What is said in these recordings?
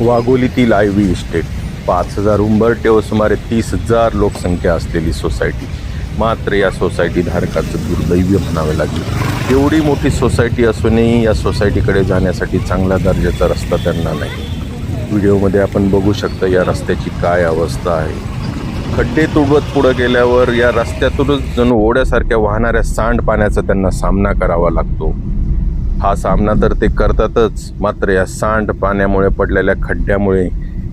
वाघोलीतील I V estate. पाच हजार उंबरटे व सुमारे तीस हजार लोकसंख्या असलेली सोसायटी. मात्र या सोसायटी धारकाचं दुर्दैवी म्हणावे लागले. एवढी मोठी सोसायटी असूनही या सोसायटीकडे जाण्यासाठी चांगला दर्जाचा रस्ता त्यांना नाही. व्हिडिओमध्ये आपण बघू शकता या रस्त्याची काय अवस्था आहे. खड्डे तुडवत पुढं गेल्यावर या रस्त्यातूनच जणू ओढ्यासारख्या वाहणाऱ्या सांड पाण्याचा त्यांना सामना करावा लागतो. हा सामना तर ते करतातच. मात्र या सांड पाण्यामुळे पडलेल्या खड्ड्यामुळे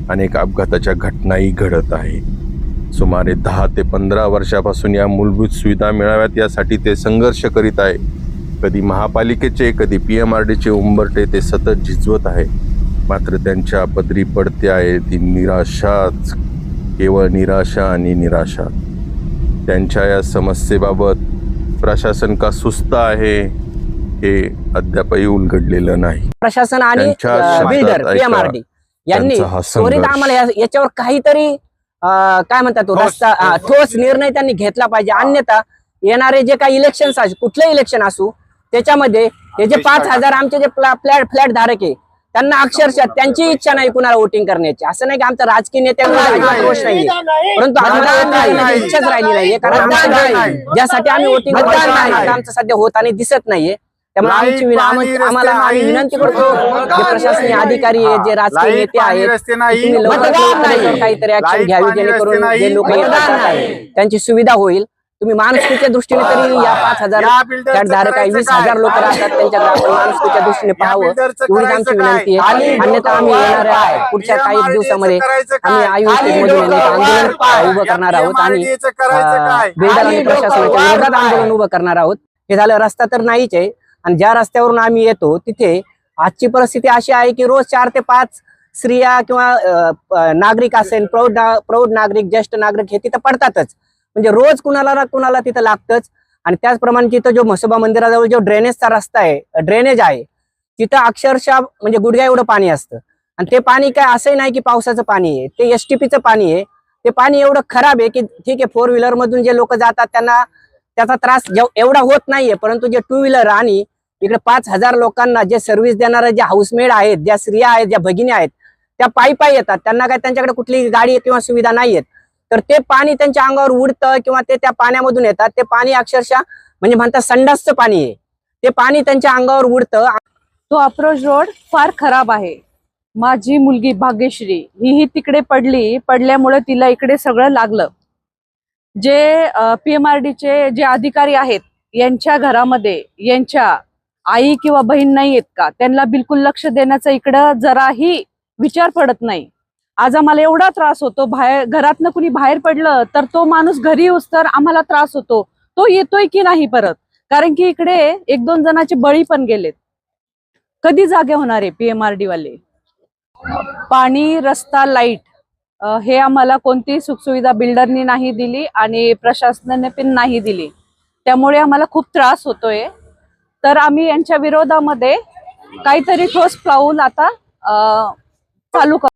अनेक अपघाताच्या घटनाही घडत आहे सुमारे दहा ते पंधरा वर्षापासून या मूलभूत सुविधा मिळाव्यात यासाठी ते संघर्ष करीत आहे. कधी महापालिकेचे कधी पी एम आर डीचे उंबरटे ते सतत झिजवत आहे मात्र त्यांच्या पदरी पडते आहे ती निराशाच केवळ निराशा आणि निराशा. त्यांच्या या समस्येबाबत प्रशासन का सुस्त आहे? हे अद्यापही उलगडलेलं नाही. प्रशासन आणि त्यांच्या शब्दात बिल्डर ऐका, पीएमआरडी यांनी त्यांचा हा त्वरित संघर्ष. आम्हाला या- याच्यावर काहीतरी अं, काय म्हणतात तो रस्ता ठोस निर्णय त्यांनी घेतला पाहिजे. अन्यथा येणारे जे काही इलेक्शन कुठले इलेक्शन असू त्याच्यामध्ये हे जे पाच हजार आमचे जे फ्लॅट फ्लॅट धारक आहे त्यांना अक्षरशः त्यांची इच्छा नाही कुणाला वोटिंग करण्याची. असं नाही की आमचा राजकीय नेत्यांवर अजिबात रोष नाहीये. परंतु आम्हाला नाही. इच्छाच राहिली नाहीये कारण मतदान आमचं नाही. ज्यासाठी आम्ही वोटिंग मतदान नाही. आमचं सध्या होत आणि दिसत नाहीये. त्यामुळे आमची विना- आम्हाला आम्ही. विनंती करतो जे प्रशासकीय अधिकारी आहेत जे राजकीय लाइट, नेते पाणी, आहेत रस्ते नाही. तुम्ही लवकरात मतदान लवकर नाही. काहीतरी ऍक्शन लाइट, घ्यावी पाणी, जेणेकरून रस्ते नाही. जे लोक मतदान येतात नाही. त्यांची सुविधा होईल तुम्ही माणुसकीच्या दृष्टीने तरी या पाच हजार या builder चं फ्लॅट धारक आहे करायचं वीस काय? हजार लोक राहतात त्यांच्याकडे आपण माणुसकीच्या दृष्टीने पाहावं builder चं एवढीच आमची करायचं विनंती काय? आहे अन्यथा आम्ही येणाऱ्या पाय. पुढच्या काही चं दिवसामध्ये करायचं काय? आम्ही मधून डोकं आंदोलन पाय. उभं करणार आहोत आणि PMRD चं करायचं काय? बिल्डर आणि प्रशासनाच्या वर विरोधात पाय. आंदोलन उभं करणार आहोत हे झालं रस्ता तर नाहीच आहे आणि ज्या रस्त्यावरून आम्ही येतो तिथे आजची परिस्थिती अशी आहे की रोज चार ते पाच स्त्रिया किंवा नागरिक असेल प्रौढ ना- प्रौढ नागरिक ज्येष्ठ नागरिक हे तिथं पडतातच. म्हणजे रोज कुणाला ना कुणाला तिथं लागतच. आणि त्याचप्रमाणे तिथं जो म्हसोबा मंदिराजवळ जो ड्रेनेजचा रस्ता आहे ड्रेनेज आहे तिथं अक्षरशः म्हणजे गुडघ्या एवढं पाणी असतं. आणि ते पाणी काय असंही नाही की पावसाचं पाणी आहे ते एस पाणी आहे. ते पाणी एवढं खराब आहे की ठीक आहे फोर व्हीलर मधून जे लोक जातात त्यांना त्याचा त्रास एवढा होत नाहीये परंतु जे टू व्हीलर आणि इकडे पाच हजार लोकांना जे सर्व्हिस देणारे जे हाऊसमेड आहेत ज्या स्त्रिया आहेत ज्या भगिनी आहेत त्या पायी पायी येतात. त्यांना काय त्यांच्याकडे कुठली गाडी किंवा सुविधा नाहीयेत तर ते पाणी त्यांच्या अंगावर उडतं किंवा ते त्या पाण्यामधून येतात. ते पाणी अक्षरशः म्हणजे म्हणतात संडासचं पाणी आहे. ते पाणी त्यांच्या अंगावर उडतं. तो अप्रोच रोड फार खराब आहे. माझी मुलगी भाग्यश्री ही ही तिकडे पडली पडल्यामुळे तिला इकडे सगळं लागलं. जे पी एम आर डीचे जे अधिकारी आहेत यांच्या घरामध्ये यांच्या आई किंवा बहीण नाही आहेत का? त्यांना बिलकुल लक्ष देण्याचा इकडं जराही विचार पडत नाही. आज आम्हाला एवढा त्रास होतो बाहेर घरातनं कुणी बाहेर पडलं तर तो माणूस घरी येऊस तर आम्हाला त्रास होतो. तो येतोय की नाही परत? कारण की इकडे एक दोन जणांचे बळी पण गेलेत. कधी जागे होणार आहे पीएमआरडी वाले? पाणी रस्ता लाइट हे आम्हाला कोणतीही सुखसुविधा बिल्डरनी नाही दिली आणि प्रशासनाने पण नाही दिली. त्यामुळे आम्हाला खूप त्रास होतोय. तर आम्ही यांच्या विरोधामध्ये काहीतरी ठोस पाऊल आता अ, चालू कर